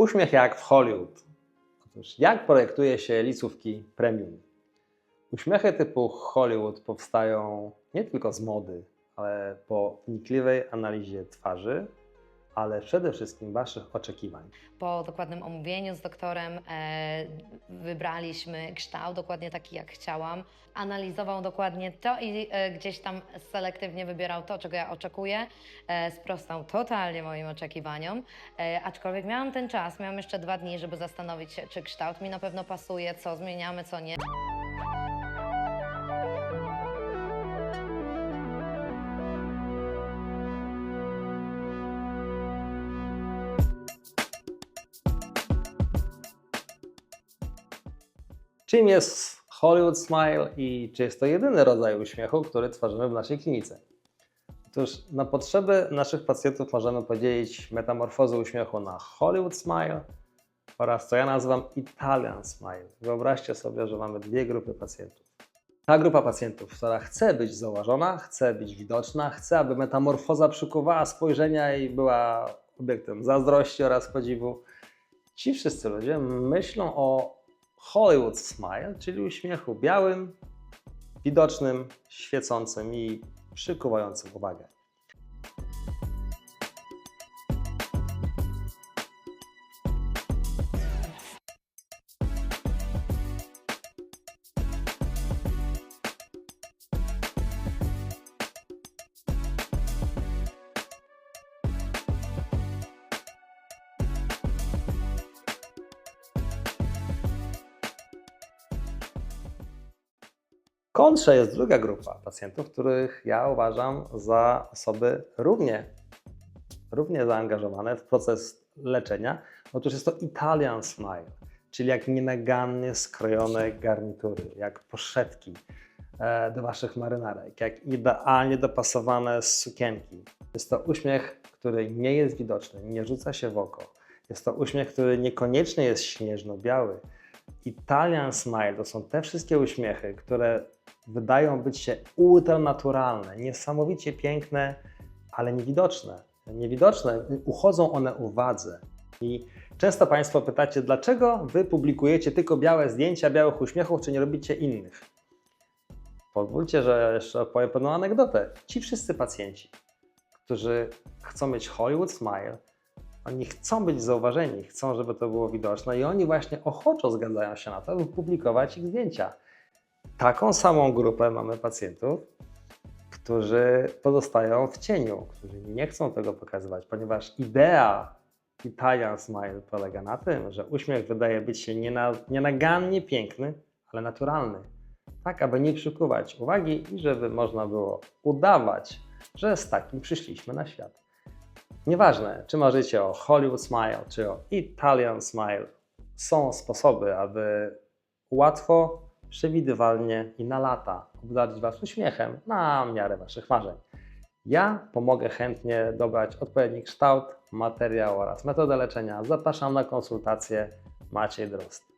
Uśmiech jak w Hollywood. Otóż jak projektuje się licówki premium? Uśmiechy typu Hollywood powstają nie tylko z mody, ale po wnikliwej analizie twarzy, ale przede wszystkim Waszych oczekiwań. Po dokładnym omówieniu z doktorem e, wybraliśmy kształt dokładnie taki, jak chciałam. Analizował dokładnie to i e, gdzieś tam selektywnie wybierał to, czego ja oczekuję. E, sprostał totalnie moim oczekiwaniom. E, aczkolwiek miałam ten czas, miałam jeszcze dwa dni, żeby zastanowić się, czy kształt mi na pewno pasuje, co zmieniamy, co nie. Czym jest Hollywood Smile i czy jest to jedyny rodzaj uśmiechu, który tworzymy w naszej klinice? Otóż na potrzeby naszych pacjentów możemy podzielić metamorfozę uśmiechu na Hollywood Smile oraz co ja nazywam Italian Smile. Wyobraźcie sobie, że mamy dwie grupy pacjentów. Ta grupa pacjentów, która chce być zauważona, chce być widoczna, chce, aby metamorfoza przykuwała spojrzenia i była obiektem zazdrości oraz podziwu. Ci wszyscy ludzie myślą o Hollywood Smile, czyli uśmiechu białym, widocznym, świecącym i przykuwającym uwagę. Kontrze jest druga grupa pacjentów, których ja uważam za osoby równie, równie zaangażowane w proces leczenia. Otóż jest to Italian Smile, czyli jak nienagannie skrojone garnitury, jak poszewki e, do Waszych marynarek, jak idealnie dopasowane sukienki. Jest to uśmiech, który nie jest widoczny, nie rzuca się w oko. Jest to uśmiech, który niekoniecznie jest śnieżno-biały. Italian Smile to są te wszystkie uśmiechy, które wydają być się ultranaturalne, niesamowicie piękne, ale niewidoczne. Niewidoczne, uchodzą one uwadze. I często Państwo pytacie, dlaczego Wy publikujecie tylko białe zdjęcia białych uśmiechów, czy nie robicie innych? Pozwólcie, że jeszcze opowiem pewną anegdotę. Ci wszyscy pacjenci, którzy chcą mieć Hollywood Smile, oni chcą być zauważeni, chcą, żeby to było widoczne i oni właśnie ochoczo zgadzają się na to, by publikować ich zdjęcia. Taką samą grupę mamy pacjentów, którzy pozostają w cieniu, którzy nie chcą tego pokazywać, ponieważ idea Italian Smile polega na tym, że uśmiech wydaje być się niena, nienagannie piękny, ale naturalny. Tak, aby nie przykuwać uwagi i żeby można było udawać, że z takim przyszliśmy na świat. Nieważne, czy marzycie o Hollywood Smile, czy o Italian Smile, są sposoby, aby łatwo, przewidywalnie i na lata obdarzyć Was uśmiechem na miarę Waszych marzeń. Ja pomogę chętnie dobrać odpowiedni kształt, materiał oraz metodę leczenia. Zapraszam na konsultację. Maciej Drost.